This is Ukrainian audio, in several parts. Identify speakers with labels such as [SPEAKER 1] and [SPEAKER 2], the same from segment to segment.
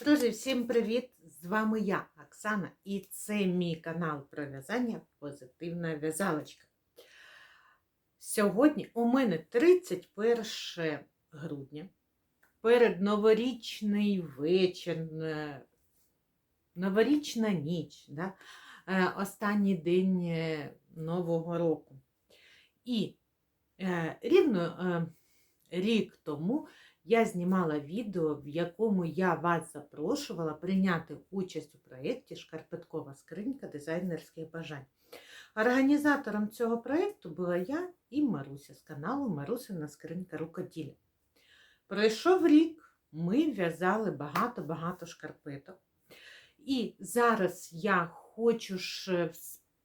[SPEAKER 1] Друзі, всім привіт! З вами я, Оксана, і це мій канал про в'язання Позитивна в'язалочка. Сьогодні у мене 31 грудня, перед новорічний вечір, е, новорічна ніч, да? е, останній день е, Нового року. І рівно рік тому я знімала відео, в якому я вас запрошувала прийняти участь у проєкті Шкарпеткова скринька дизайнерських бажань. Організатором цього проєкту була я і Маруся з каналу Марусина скринька рукоділля. Пройшов рік, ми в'язали багато-багато шкарпеток. І зараз я хочу ж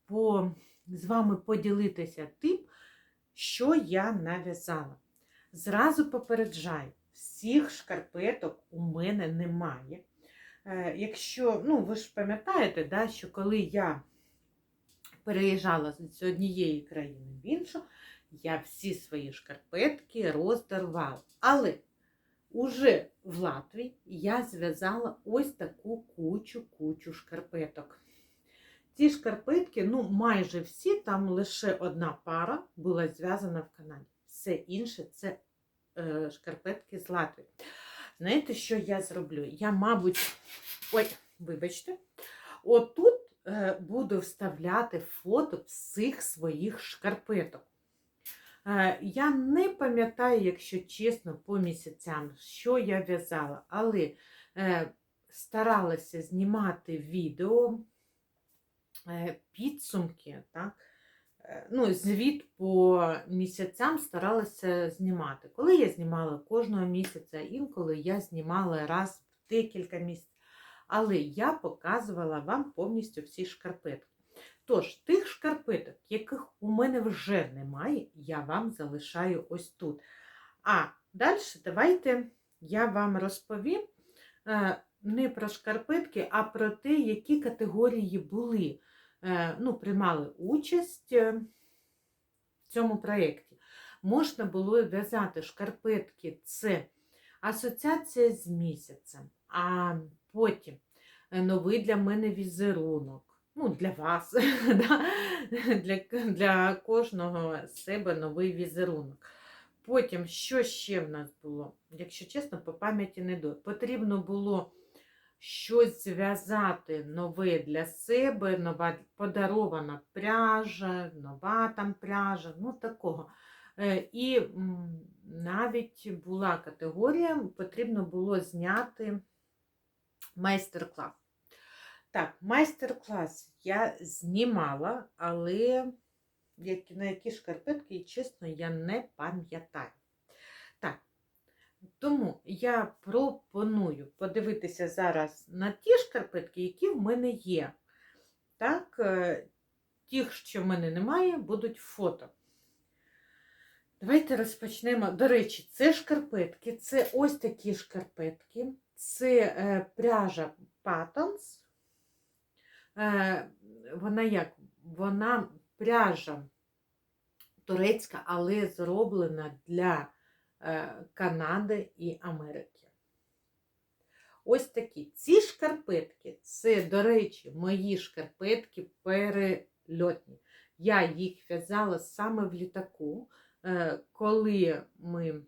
[SPEAKER 1] по, з вами поділитися тим, що я нав'язала. Зразу попереджаю, всіх шкарпеток у мене немає. Е, Якщо, ну, ви ж пам'ятаєте, да, що коли я переїжджала з однієї країни в іншу, я всі свої шкарпетки роздарвала. Але уже в Латвії я зв'язала ось таку кучу-кучу шкарпеток. Ці шкарпетки, ну, майже всі, там лише одна пара була зв'язана в Канаді. Все інше це шкарпетки з Латвії. Знаєте, що я зроблю? Я, мабуть, ой, вибачте, отут е, буду вставляти фото всіх своїх шкарпеток. Е, я не пам'ятаю, якщо чесно, по місяцям, що я в'язала, але е, старалася знімати відео, е, підсумки, так? Е, ну, звіт по місяцям старалася знімати. Коли я знімала кожного місяця, інколи я знімала раз в декілька місяців. Але я показувала вам повністю всі шкарпетки. Тож, тих шкарпеток, яких у мене вже немає, я вам залишаю ось тут. А далі давайте я вам розповім е, не про шкарпетки, а про те, які категорії були ну, приймали участь е, в цьому проєкті. Можна було в'язати шкарпетки, це асоціація з місяцем, а потім е, новий для мене візерунок. Ну, для вас, да? для для кожного з себе новий візерунок. Потім, що ще в нас було? Якщо чесно, по пам'яті не до. Потрібно було щось зв'язати нове для себе, нова подарована пряжа, нова там пряжа, ну такого. Е, і навіть була категорія, потрібно було зняти майстер-клас. Так, майстер-клас я знімала, але на які шкарпетки, чесно, я не пам'ятаю. Тому я пропоную подивитися зараз на ті шкарпетки, які в мене є. Так, е, Тих, що в мене немає, будуть фото. Давайте розпочнемо. До речі, це шкарпетки, це ось такі шкарпетки, це е, пряжа Patons. Е, Вона як? Вона пряжа турецька, але зроблена для Канади і Америки. Ось такі. Ці шкарпетки це, до речі, мої шкарпетки перельотні. Я їх в'язала саме в літаку, е, коли ми,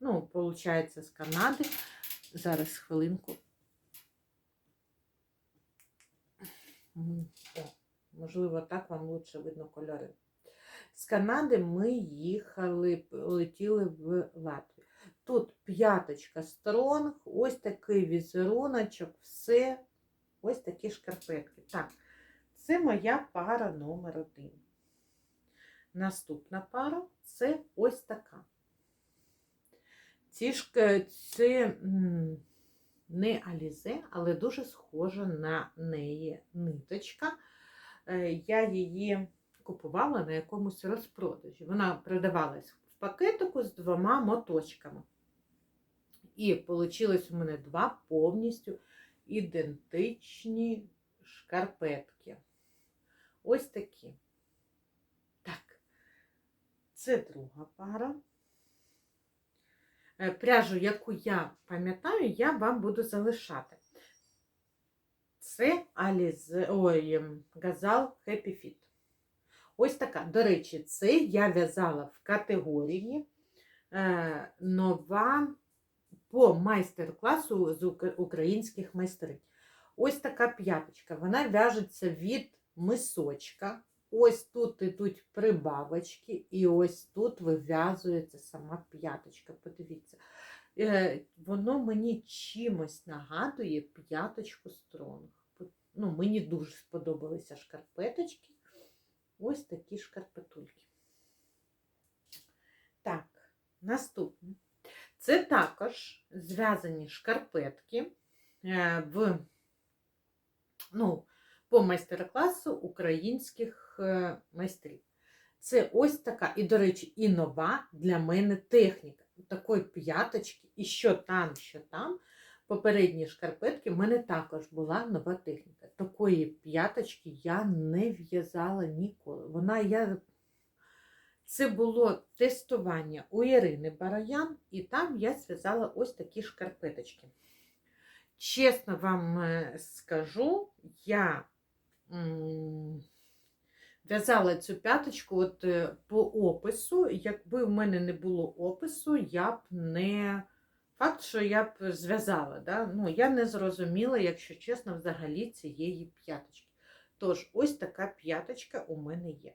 [SPEAKER 1] ну, виходить, з Канади. Зараз хвилинку. О, можливо, так вам лучше видно кольори. З Канади ми їхали, летіли в Латвію. Тут п'яточка стронг, ось такий візеруночок, все, ось такі шкарпетки. Так, це моя пара номер один. Наступна пара це ось така. Ці ж, це не Алізе, але дуже схожа на неї ниточка. Е, я її купувала на якомусь розпродажі. Вона продавалась в пакетику з двома моточками. І вийшло у мене два повністю ідентичні шкарпетки. Ось такі. Так, це друга пара. Е, Пряжу, яку я пам'ятаю, я вам буду залишати. Це Аліз, ой, Газал Happy Fit. Ось така. До речі, це я в'язала в категорії е, нова по майстер-класу з українських майстринь. Ось така п'яточка. Вона в'яжеться від мисочка. Ось тут ідуть прибавочки, і ось тут вив'язується сама п'яточка. Подивіться. Е, Воно мені чимось нагадує п'яточку стронг. Ну, мені дуже сподобалися шкарпеточки. Ось такі шкарпетульки. Так, наступне. Це також зв'язані шкарпетки е, в, ну, по майстер-класу українських е, майстрів. Це ось така, і, до речі, і нова для мене техніка. Такої п'яточки, і що там, що там. Попередні шкарпетки в мене також була нова техніка. Такої п'яточки я не в'язала ніколи. Вона я. Це було тестування у Ірини Бараян, і там я зв'язала ось такі шкарпеточки. Чесно вам е, скажу, я в'язала цю п'яточку от е, по опису. Якби в мене не було опису, я б не. Факт, що я б зв'язала, да? ну, я не зрозуміла, якщо чесно, взагалі цієї п'яточки. Тож, ось така п'яточка у мене є.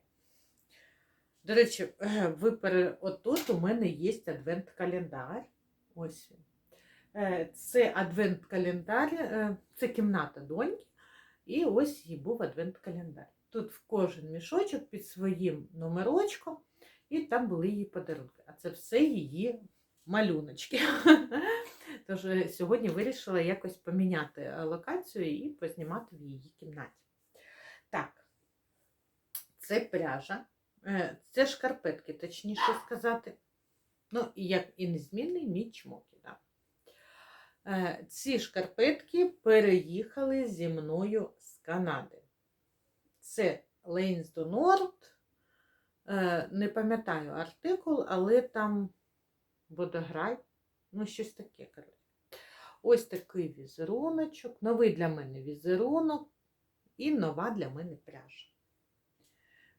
[SPEAKER 1] До речі, е, ви отут у мене є адвент-календар. Ось він. Е, Це адвент-календар, е, це кімната доньки. І ось їй був адвент-календар. Тут в кожен мішочок під своїм номерочком, і там були її подарунки. А це все її малюночки. Тож е, сьогодні вирішила якось поміняти е, локацію і познімати в її кімнаті. Так, це пряжа. Е, Це шкарпетки, точніше сказати. Ну, і як і незмінний мій чмоки. Да. Ці шкарпетки переїхали зі мною з Канади. Це Lanes do Nord. Не пам'ятаю артикул, але там водограй, ну, щось таке. коротше. Ось такий візеруночок, новий для мене візерунок і нова для мене пряжа.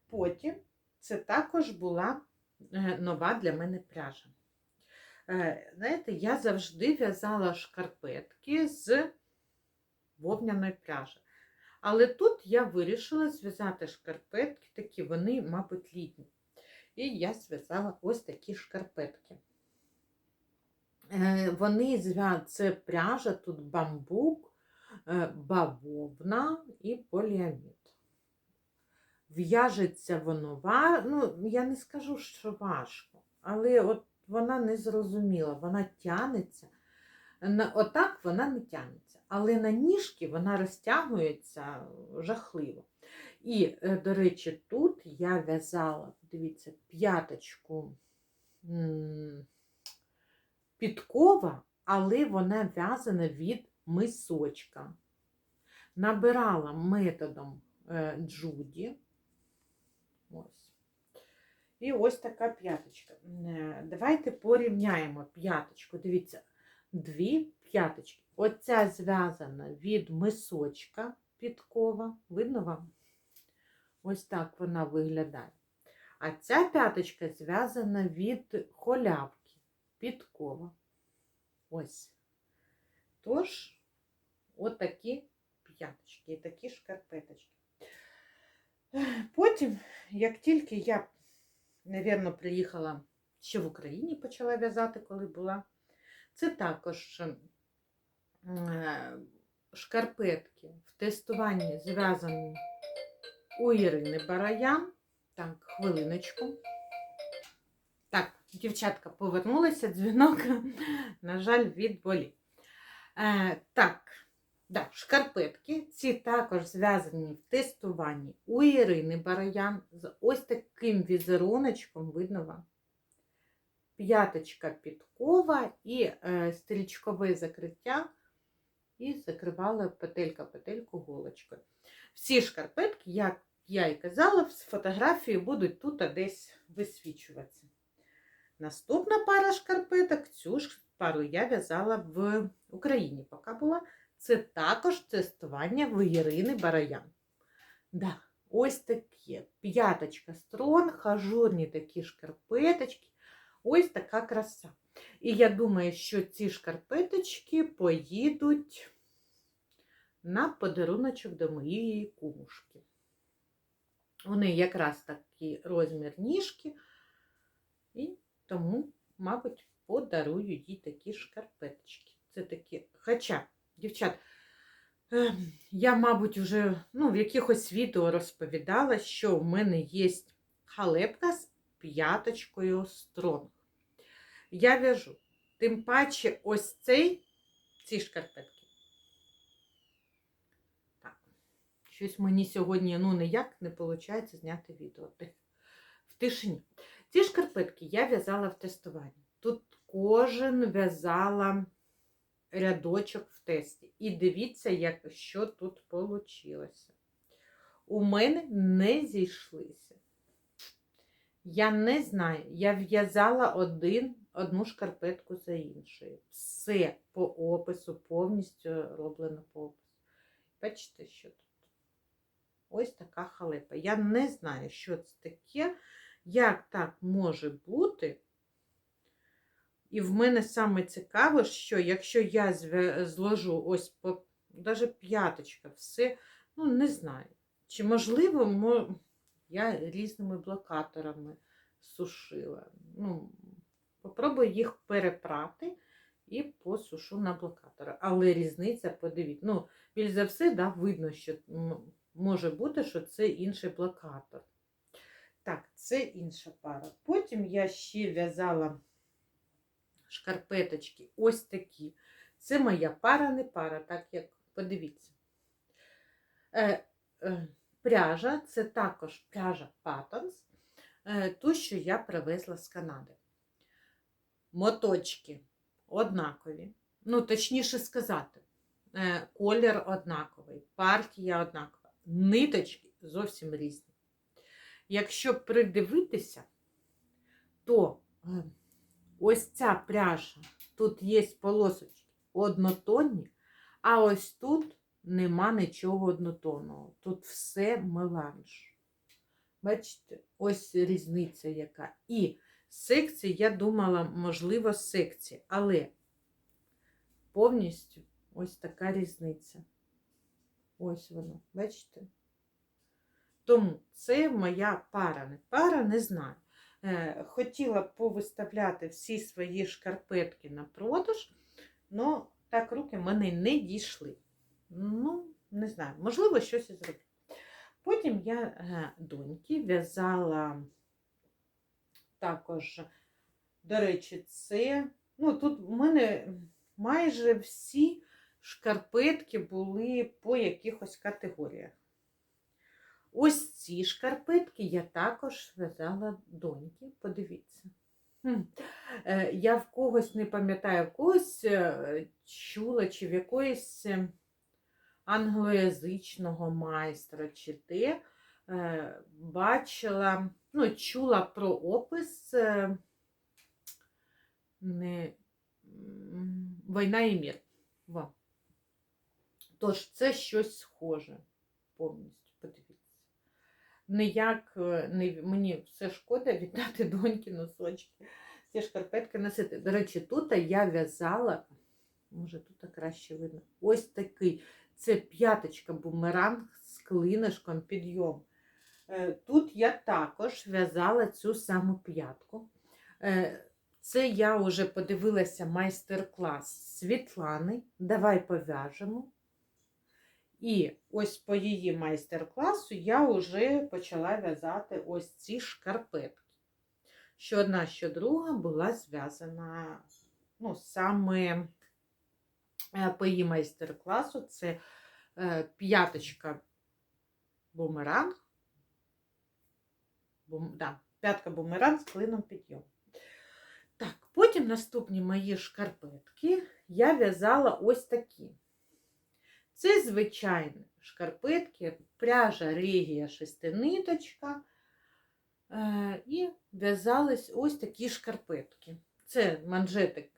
[SPEAKER 1] Потім це також була е, нова для мене пряжа. Е, Знаєте, я завжди в'язала шкарпетки з вовняної пряжі. Але тут я вирішила зв'язати шкарпетки, такі вони, мабуть, літні. І я зв'язала ось такі шкарпетки. Е, Вони це пряжа, тут бамбук, е, бавовна і поліамід. В'яжеться воно, ну, я не скажу, що важко, але от вона не зрозуміла, вона тянеться. Отак вона не тянеться, але на ніжки вона розтягується жахливо. І, е, до речі, тут я в'язала, дивіться, п'яточку підкова, але вона в'язана від мисочка. Набирала методом е, Джуді. Ось. І ось така п'яточка. Е, Давайте порівняємо п'яточку. Дивіться, дві п'яточки. Оця зв'язана від мисочка підкова. Видно вам? Ось так вона виглядає. А ця п'яточка зв'язана від холявки підкова. Ось. Тож, отакі п'яточки і такі шкарпеточки. Потім, як тільки я, навірно, приїхала ще в Україні, почала в'язати, коли була, це також е, шкарпетки в тестуванні зв'язані у Ірини Бараян. Так, хвилиночку. Дівчатка повернулися, дзвінок, на жаль, відболів. Е, так, да, шкарпетки. Ці також зв'язані в тестуванні у Ірини Бараян з ось таким візеруночком, видно вам. П'яточка підкова і е, стрічкове закриття, і закривала петелька петельку голочкою. Всі шкарпетки, як я і казала, з фотографії будуть тут десь висвічуватися. Наступна пара шкарпеток, цю ж пару я в'язала в Україні, поки була. Це також тестування в Ірини Бараян. Да, ось такі. П'яточка строн, хажурні такі шкарпеточки. Ось така краса. І я думаю, що ці шкарпеточки поїдуть на подаруночок до моєї кумушки. Вони якраз такий розмір ніжки, і тому, мабуть, подарую їй такі шкарпеточки. Це такі. Хоча, дівчат, ем, я, мабуть, вже ну, в якихось відео розповідала, що в мене є халепка з п'яточкою стронг. Я в'яжу. Тим паче ось цей, ці шкарпетки. Так. Щось мені сьогодні ну, ніяк не виходить зняти відео в тишині. Ці шкарпетки я в'язала в тестуванні. Тут кожен в'язала рядочок в тесті. І дивіться, як, що тут вийшло. У мене не зійшлися. Я не знаю, я в'язала один, одну шкарпетку за іншою. Все по опису, повністю роблено по опису. Бачите, що тут? Ось така халепа. Я не знаю, що це таке, як так може бути. І в мене саме цікаво, що якщо я зложу ось по навіть п'яточка, все, ну, не знаю. Чи можливо, мо... я різними блокаторами сушила. Ну, Попробую їх перепрати і посушу на блокатори. Але різниця, подивіться, ну, більш за все, да, видно, що може бути, що це інший блокатор. Так, це інша пара. Потім я ще в'язала шкарпеточки ось такі. Це моя пара, не пара, так як подивіться. Е, е, Пряжа це також пряжа Patterns, е, ту, що я привезла з Канади. Моточки однакові. Ну, точніше сказати, е, колір однаковий, партія однакова, ниточки зовсім різні. Якщо придивитися, то е, ось ця пряжа, тут є полосочки однотонні, а ось тут нема нічого однотонного. Тут все меланж. Бачите, ось різниця яка. І секції, я думала, можливо, секції, але повністю ось така різниця. Ось воно, бачите? Тому це моя пара. Не пара, не знаю. Е, хотіла повиставляти всі свої шкарпетки на продаж, але так руки в мене не дійшли. Ну, не знаю, можливо, щось і зроблю. Потім я е, доньки в'язала також, до речі, це. Ну, тут в мене майже всі шкарпетки були по якихось категоріях. Ось ці шкарпетки я також в'язала доньки, подивіться. Е, я в когось не пам'ятаю, в когось е, чула, чи в якоїсь е, англоязичного майстра, чи те бачила, ну, чула про опис не, Війна і мір. Во. Тож, це щось схоже повністю, ніяк не, мені все шкода віддати доньки носочки, ці шкарпетки носити. До речі, тут я в'язала, може тут краще видно, ось такий. Це п'яточка бумеранг з клинишком підйом. Е, тут я також в'язала цю саму п'ятку. Е, це я вже подивилася майстер-клас Світлани. Давай пов'яжемо. І ось по її майстер-класу я вже почала в'язати ось ці шкарпетки. Що одна, що друга була зв'язана ну, саме е, по її майстер-класу це е, п'яточка бумеранг. Бум, да, П'ятка бумеранг з клином підйом. Так, потім наступні мої шкарпетки я в'язала ось такі. Це звичайні шкарпетки, пряжа регія шестиниточка. Е, І в'язались ось такі шкарпетки. Це манжетик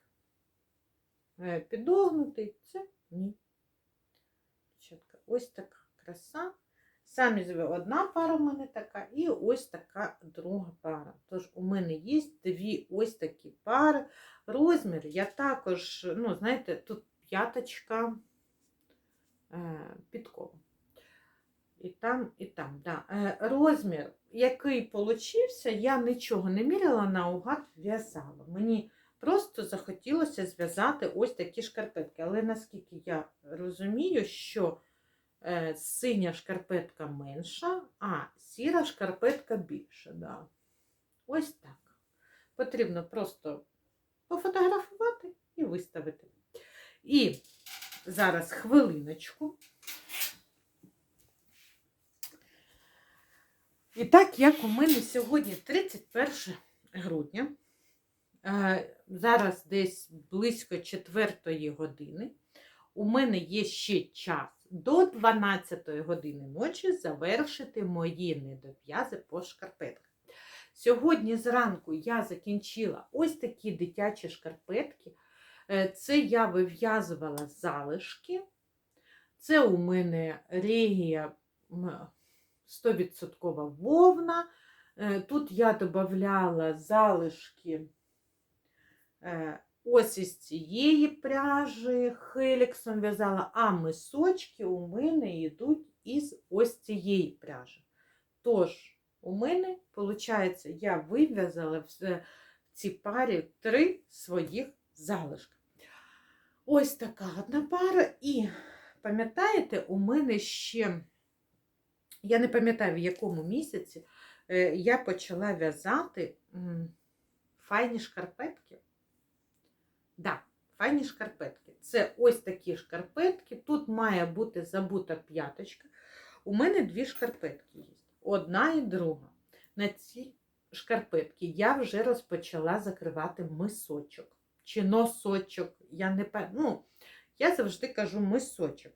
[SPEAKER 1] е, підогнутий, це ні. Ось така краса. Самі одна пара в мене така, і ось така друга пара. Тож у мене є дві ось такі пари. Розмір я також, ну, знаєте, тут п'яточка е, підкова. І там, і там. Да. Е, розмір, який получився, я нічого не міряла, наугад в'язала. Мені просто захотілося зв'язати ось такі шкарпетки. Але наскільки я розумію, що е, синя шкарпетка менша, а сіра шкарпетка більша. Да. Ось так. Потрібно просто пофотографувати і виставити. І зараз хвилиночку. І так, як у мене сьогодні 31 грудня, е, зараз десь близько 4 години, у мене є ще час до 12 години ночі завершити мої недов'язи по шкарпетках. Сьогодні зранку я закінчила ось такі дитячі шкарпетки. Е, Це я вив'язувала залишки. Це у мене регія 100% вовна. Е, Тут я додавала залишки е, ось із цієї пряжі, хеліксом в'язала, а мисочки у мене йдуть із ось цієї пряжі. Тож, у мене, виходить, я вив'язала в в цій парі три своїх залишки. Ось така одна пара. І пам'ятаєте, у мене ще, я не пам'ятаю, в якому місяці е, я почала в'язати файні шкарпетки. Да, файні шкарпетки. Це ось такі шкарпетки. Тут має бути забута п'яточка. У мене дві шкарпетки є. Одна і друга. На ці шкарпетки я вже розпочала закривати мисочок чи носочок. Я не ну, я завжди кажу мисочок.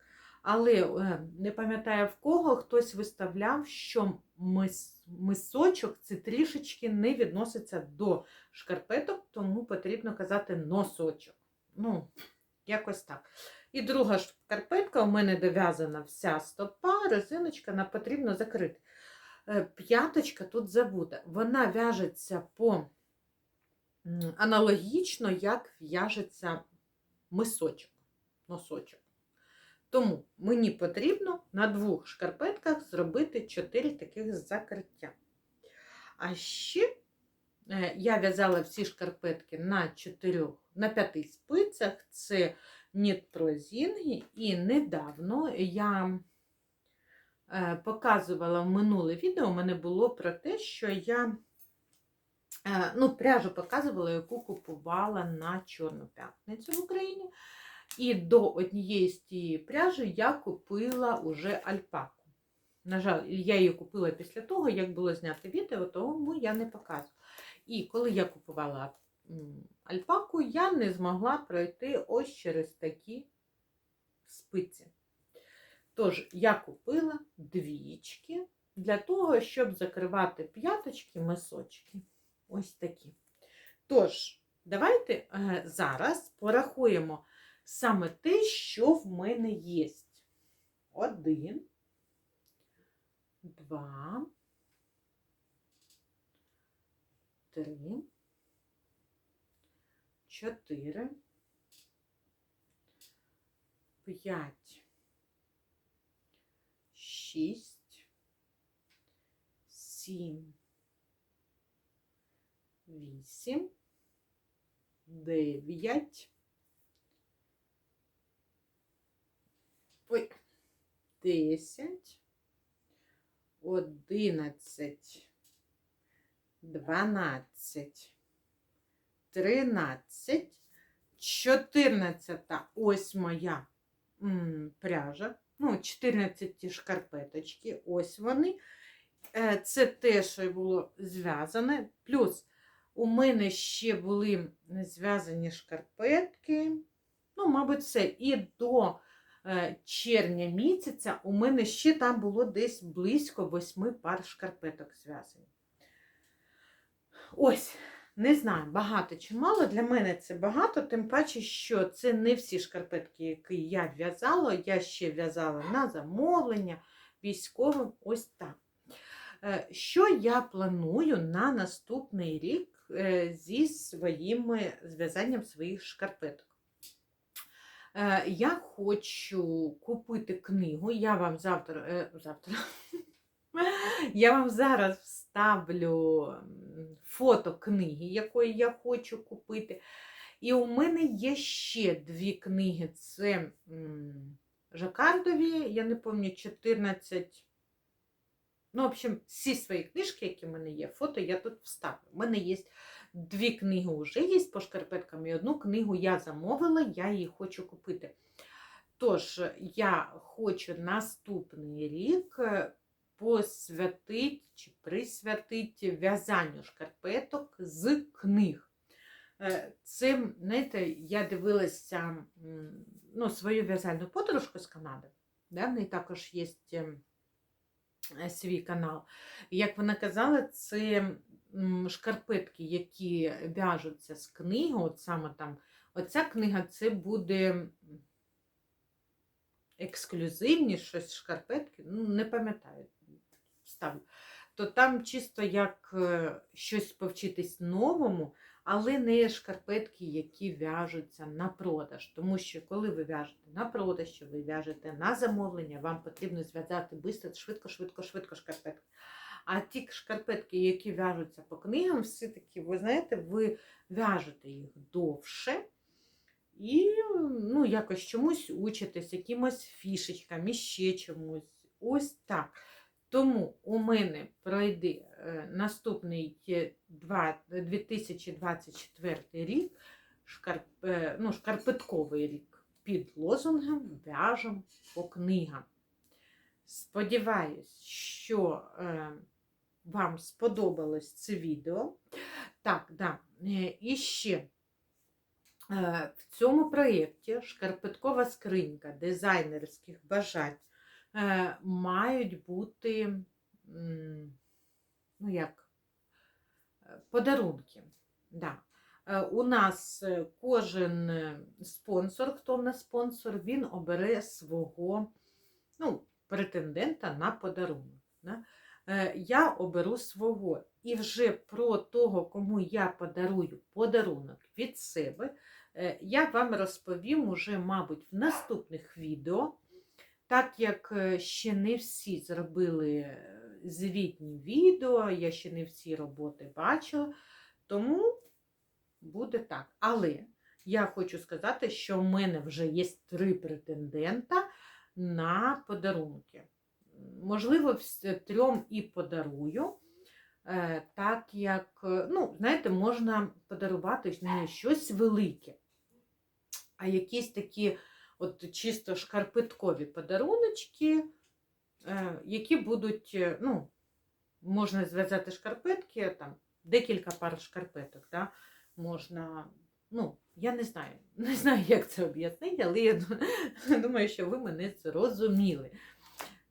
[SPEAKER 1] Але е, не пам'ятаю в кого хтось виставляв, що мис, мисочок це трішечки не відноситься до шкарпеток, тому потрібно казати носочок. Ну, якось так. І друга шкарпетка у мене дов'язана вся стопа, резиночка, нам потрібно закрити. Е, П'яточка тут забута. Вона в'яжеться по аналогічно, як в'яжеться мисочок, носочок. Тому мені потрібно на двох шкарпетках зробити 4 таких закриття. А ще е, я в'язала всі шкарпетки на 4, на 5 спицях. Це нітпрозінги, І недавно я е, показувала в минуле відео, у мене було про те, що я ну, пряжу показувала, яку купувала на Чорну п'ятницю в Україні. І до однієї з тієї пряжі я купила уже альпаку. На жаль, я її купила після того, як було знято відео, тому я не показую. І коли я купувала альпаку, я не змогла пройти ось через такі спиці. Тож, я купила двічки для того, щоб закривати п'яточки, мисочки. Ось такі. Тож, давайте е, зараз порахуємо саме те, що в мене є. Один, два, три, чотири, п'ять, шість, сім, вісім, дев'ять. 10, 11, 12, 13, 14, ось моя пряжа. Ну, 14 ті шкарпеточки, ось вони. Е, Це те, що було зв'язане. Плюс у мене ще були зв'язані шкарпетки. Ну, мабуть, все. І до е, червня місяця у мене ще там було десь близько восьми пар шкарпеток зв'язані. Ось, не знаю, багато чи мало. Для мене це багато, тим паче, що це не всі шкарпетки, які я в'язала. Я ще в'язала на замовлення військовим. Ось так. Е, Що я планую на наступний рік зі своїми зв'язанням своїх шкарпеток? Е, Я хочу купити книгу. Я вам завтра, е, завтра. Я вам зараз вставлю фото книги, якої я хочу купити. І у мене є ще дві книги. Це Жакардові, я не пам'ятаю, 14. Ну, в общем, всі свої книжки, які в мене є, фото я тут вставлю. У мене є дві книги вже є по шкарпеткам, і одну книгу я замовила, я її хочу купити. Тож, я хочу наступний рік е, посвятити чи присвятити в'язанню шкарпеток з книг. Е, Цим, знаєте, я дивилася ну, свою в'язальну подорожку з Канади. Да? В неї також є свій канал. Як вона казала, це шкарпетки, які в'яжуться з книги, от саме там, оця книга це буде ексклюзивні щось шкарпетки, ну не пам'ятаю, ставлю. То там чисто як е, щось повчитись новому, але не шкарпетки, які в'яжуться на продаж. Тому що коли ви в'яжете на продаж, чи ви в'яжете на замовлення, вам потрібно зв'язати швидко, швидко, швидко, швидко шкарпетки. А ті шкарпетки, які в'яжуться по книгам, все-таки, ви знаєте, ви в'яжете їх довше. І ну, якось чомусь учитесь, якимось фішечкам, і ще чомусь. Ось так. Тому у мене пройде наступний е, 2024 рік, шкарп, е, ну, шкарпетковий рік під лозунгом в'яжем по книгам. Сподіваюсь, що е, вам сподобалось це відео. Так, да. І ще в цьому проєкті шкарпеткова скринька дизайнерських бажань мають бути, ну як, е, подарунки. Да. Е, У нас е, кожен спонсор, хто в нас спонсор, він обере свого ну, претендента на подарунок. Да? Я оберу свого. І вже про того, кому я подарую подарунок від себе, я вам розповім уже, мабуть, в наступних відео. Так як ще не всі зробили звітні відео, я ще не всі роботи бачила, тому буде так. Але я хочу сказати, що в мене вже є три претендента на подарунки. Можливо, трьом і подарую. е, Так як, ну, знаєте, можна подарувати не щось велике, а якісь такі от чисто шкарпеткові подаруночки, які будуть, е, ну, можна зв'язати шкарпетки, там, декілька пар шкарпеток, да? можна, ну, я не знаю, не знаю, як це об'яснити, але я думаю, що ви мене зрозуміли.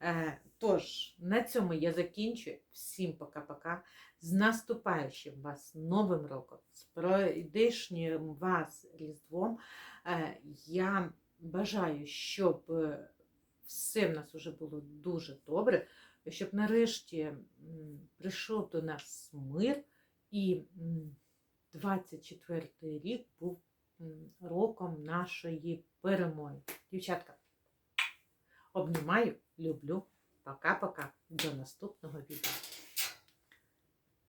[SPEAKER 1] Е, Тож, на цьому я закінчую. Всім пока-пока. З наступаючим вас Новим роком, з пройдешнім вас Різдвом. Е, Я бажаю, щоб е, все в нас вже було дуже добре, щоб нарешті прийшов до нас мир і м, 24 рік був роком нашої перемоги. Дівчатка, обнімаю, люблю. Пока-пока. До наступного відео.